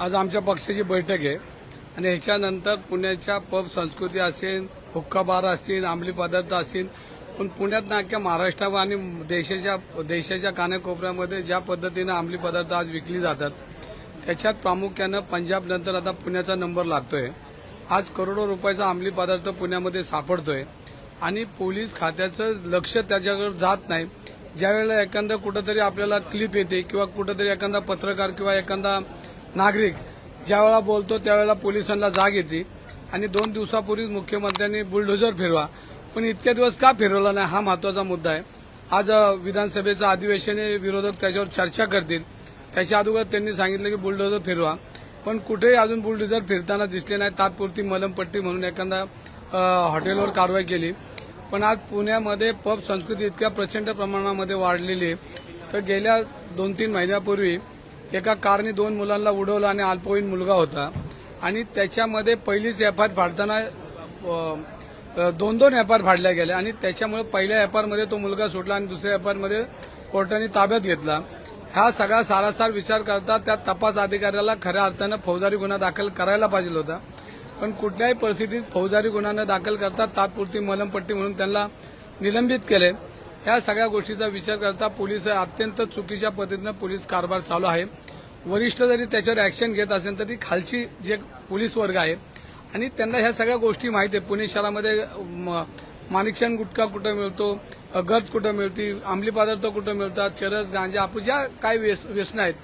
आज आमच्या पक्षाची बैठक आहे. आणि ह्याच्यानंतर पुण्याच्या पब संस्कृती असेल हुक्का बार असेल अंमली पदार्थ असेल पण पुण्यात ना अख्ख्या आणि देशाच्या देशाच्या कानाकोपऱ्यामध्ये ज्या पद्धतीनं अंमली पदार्थ आज विकली जातात त्याच्यात प्रामुख्यानं पंजाब नंतर आता पुण्याचा नंबर लागतोय. आज करोडो रुपयाचा अंमली पदार्थ पुण्यामध्ये सापडतोय. आणि पोलीस खात्याचं लक्ष त्याच्याकडे जात नाही. ज्यावेळेला एखादं कुठंतरी आपल्याला क्लिप येते किंवा कुठंतरी एखादा पत्रकार किंवा एखादा नागरिक ज्यावेळेला बोलतो त्यावेळेला पोलिसांना जाग येते आणि दोन दिवसापूर्वी मुख्यमंत्र्यांनी बुलडोझर फिरवा. पण इतक्या दिवस का फिरवला नाही हा महत्त्वाचा मुद्दा आहे. आज विधानसभेचं अधिवेशन विरोधक त्याच्यावर चर्चा करतील. त्याच्या अगोदर त्यांनी सांगितलं की बुलडोझर फिरवा. पण कुठेही अजून बुलडोझर फिरताना दिसले नाही तात्पुरती मलमपट्टी म्हणून एखादा हॉटेलवर कारवाई केली. पण आज पुण्यामध्ये पब संस्कृती इतक्या प्रचंड प्रमाणामध्ये वाढलेली आहे. तर गेल्या दोन तीन महिन्यापूर्वी एका कारने दोन मुलांना उडवलं आणि अल्पवयीन मुलगा होता. आणि त्याच्यामध्ये पहिलीच एफ आय फाडताना दोन दोन एफ आर फाडल्या गेल्या आणि त्याच्यामुळे पहिल्या एफ तो मुलगा सुटला आणि दुसऱ्या एफ कोर्टाने ताब्यात घेतला. हा सगळा सारासार विचार करता त्या तपास अधिकाऱ्याला खऱ्या अर्थानं फौजदारी गुन्हा दाखल करायला पाहिजे होता. पण कुठल्याही परिस्थितीत फौजदारी गुन्हा न दाखल करता तात्पुरती मलमपट्टी म्हणून त्यांना निलंबित केले. या सगळ्या गोष्टीचा विचार करता पोलीस अत्यंत चुकीच्या पद्धतीनं पोलीस कारभार चालू आहे. वरिष्ठ जरी त्याच्यावर ॲक्शन घेत असेल तरी खालची जे पोलीस वर्ग आहे आणि त्यांना ह्या सगळ्या गोष्टी माहिती आहे. पुणे शहरामध्ये म- माणिकशान गुटखा कुठं मिळतो गत कुठं मिळते अंमली पदार्थ कुठं मिळतात चरस गांजा आपण ज्या काय व्यस व्यसनं आहेत.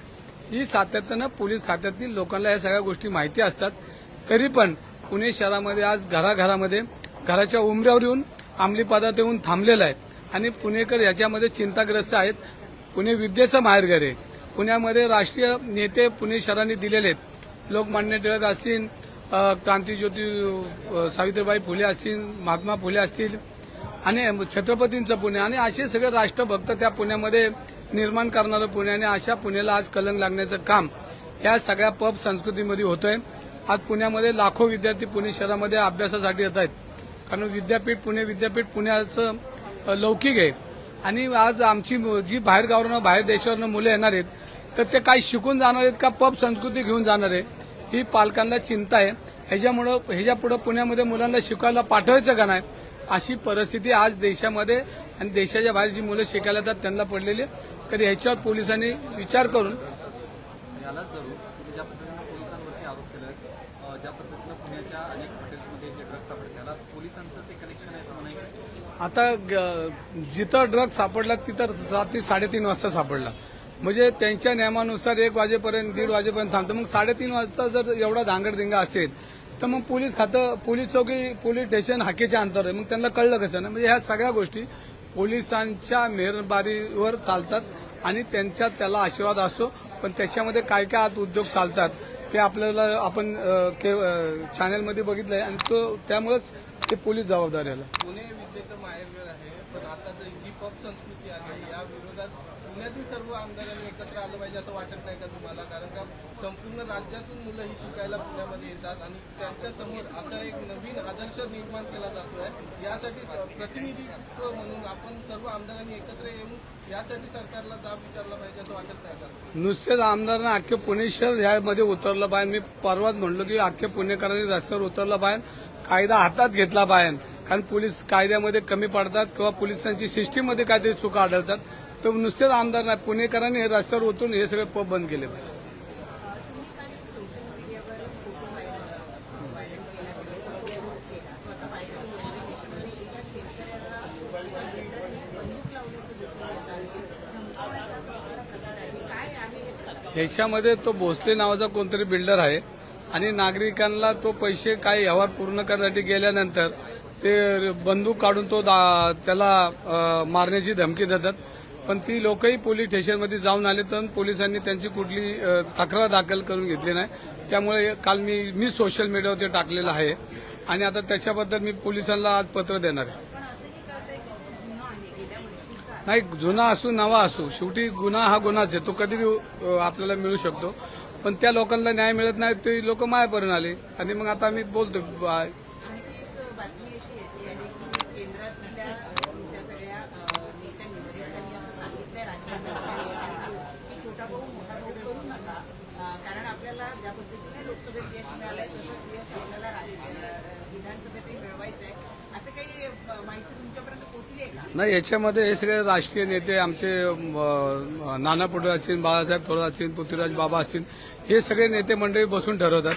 ही सातत्यानं पोलीस खात्यातील लोकांना या सगळ्या गोष्टी माहिती असतात. तरी पण पुणे शहरामध्ये आज घराघरामध्ये घराच्या उमऱ्यावर येऊन अंमली पदार्थ येऊन थांबलेला आहे. आणि पुणेकर याच्यामध्ये चिंताग्रस्त आहेत. पुणे विद्येचं माहेरघर आहे पुण्यामध्ये राष्ट्रीय नेते पुणे शहरांनी दिलेले आहेत. लोकमान्य टिळक असतील क्रांतीज्योती सावित्रीबाई फुले असतील महात्मा फुले असतील आणि छत्रपतींचं पुणे. आणि असे सगळे राष्ट्रभक्त त्या पुण्यामध्ये निर्माण करणारं पुणे आणि अशा पुण्याला आज कलंक लागण्याचं काम या सगळ्या पब संस्कृतीमध्ये होतंय. आज पुण्यामध्ये लाखो विद्यार्थी पुणे शहरामध्ये अभ्यासासाठी येत आहेत. कारण विद्यापीठ पुणे विद्यापीठ पुण्याचं लौकिक आहे. आणि आज आमची जी बाहेर गावावरनं बाहेर देशावरनं मुलं येणार आहेत तर ते काय शिकून जाणार आहेत का पब संस्कृती घेऊन जाणार आहे ही पालकांना चिंता आहे. ह्याच्यामुळं ह्याच्यापुढं पुण्यामध्ये मुलांना शिकायला पाठवायचं का नाही अशी परिस्थिती आज देशामध्ये आणि देशाच्या बाहेर जी मुलं शिकायला येतात त्यांना पडलेली तर ह्याच्यावर पोलिसांनी विचार करून यालाच धरून तुम्ही ज्या पद्धतीनं पोलिसांवरती आरोप केले ज्या पद्धतीनं पुण्याच्या अनेक हॉटेल्समध्ये जे ड्रग्ज सापडले त्याला पोलिसांचं एक कनेक्शन आहे असं म्हणायचं आता जिथं ड्रग्ज सापडला तिथं रात्री साडेतीन वाजता सापडला. म्हणजे त्यांच्या नियमानुसार एक वाजेपर्यंत दीड वाजेपर्यंत थांबतो. मग साडेतीन वाजता जर एवढा धांगडधिंगा असेल तर मग पोलीस खातं पोलीस चौकी पोलीस स्टेशन हाकेच्या अंतर आहे. मग त्यांना कळलं कसं ना? म्हणजे ह्या सगळ्या गोष्टी पोलिसांच्या मेहरबारीवर चालतात आणि त्यांचा त्याला आशीर्वाद असतो. पण त्याच्यामध्ये काय काय आत उद्योग चालतात ते आपल्याला आपण चॅनलमध्ये बघितलंय आणि तो त्यामुळेच ते पोलीस जबाबदारी आला पुणे विद्येचं माहेरघर आहे पण आता जी पब संस्कृती आहे या विरोधात पुण्यातील सर्व आमदारांनी एकत्र आलं पाहिजे असं वाटत नाही का तुम्हाला? कारण का संपूर्ण राज्यातून मुलं ही शिकायला पुण्यामध्ये येतात आणि त्यांच्यासमोर असा एक नवीन आदर्श निर्माण केला जातो आहे यासाठी प्रतिनिधित्व म्हणून आपण सर्व आमदारांनी एकत्र येऊन यासाठी सरकारला जाब विचारला पाहिजे असं वाटत नाही का? नुसतेच आमदारांना अख्खे पुणे शहर ह्यामध्ये उतरलं पाहिजे. मी परवाच म्हणलो की अख्खे पुणेकरांनी रस्त्यावर उतरलं पाहिजे. कायदा हातात घेतला पाहिजे. कारण पोलीस कायद्यामध्ये कमी पडतात किंवा पोलिसांची सिस्टीममध्ये काहीतरी चुका आढळतात. तर नुसतेच आमदार नाही पुणेकरांनी हे रस्त्यावर उतरून हे सगळे पब बंद केले पाहिजे ह्याच्यामध्ये तो भोसले नावाचा कोणतरी बिल्डर आहे आणि नागरिकांना तो पैसे काही व्यवहार पूर्ण करण्यासाठी गेल्यानंतर ते बंदूक काढून तो दा- त्याला अ, मारण्याची धमकी देतात. पण ती लोकही पोलीस स्टेशनमध्ये जाऊन आले तर पोलिसांनी त्यांची कुठली तक्रार दाखल करून घेतली नाही. त्यामुळे काल मी मी सोशल मीडियावर ते टाकलेलं आहे. आणि आता त्याच्याबद्दल मी पोलिसांना आज पत्र देणार आहे. नाही जुना असू नवा असू शेवटी गुन्हा हा गुन्हाच आहे. तो कधी आपल्याला मिळू शकतो. पण त्या लोकांना न्याय मिळत नाही ते लोक मायापर्यंत आले. आणि मग आता आम्ही बोलतो बा- आणि एक बातमी अशी येते आहे की केंद्रातल्या सगळ्या अ, नेत्यांनी वरिष्ठांनी असं आपल्या राज्यात. की छोटा भाऊ मोठा भाऊ करू नका. कारण आपल्याला ज्या पद्धतीने लोकसभेत यश मिळालंय तसंच यश आपल्याला विधानसभेतही मिळवायचं आहे असं काही माहिती तुमच्यापर्यंत पोहोचली आहे का? नाही याच्यामध्ये हे सगळे राष्ट्रीय नेते आमचे नाना पटोले असतील बाळासाहेब थोरात असतील पृथ्वीराज बाबा असतील हे सगळे नेते मंडळी बसून ठरवतात.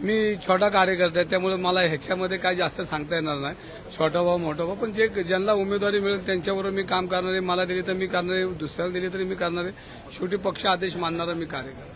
मी छोटा कार्यकर्ता आहे त्यामुळे मला ह्याच्यामध्ये काय जास्त सांगता येणार नाही. छोटा भाऊ मोठा भाऊ पण जे ज्यांना उमेदवारी मिळेल त्यांच्याबरोबर मी काम करणारे मला दिली तर मी करणारे दुसऱ्याला दिली तरी मी करणारे शेवटी पक्ष आदेश मानणारा मी कार्यकर्ता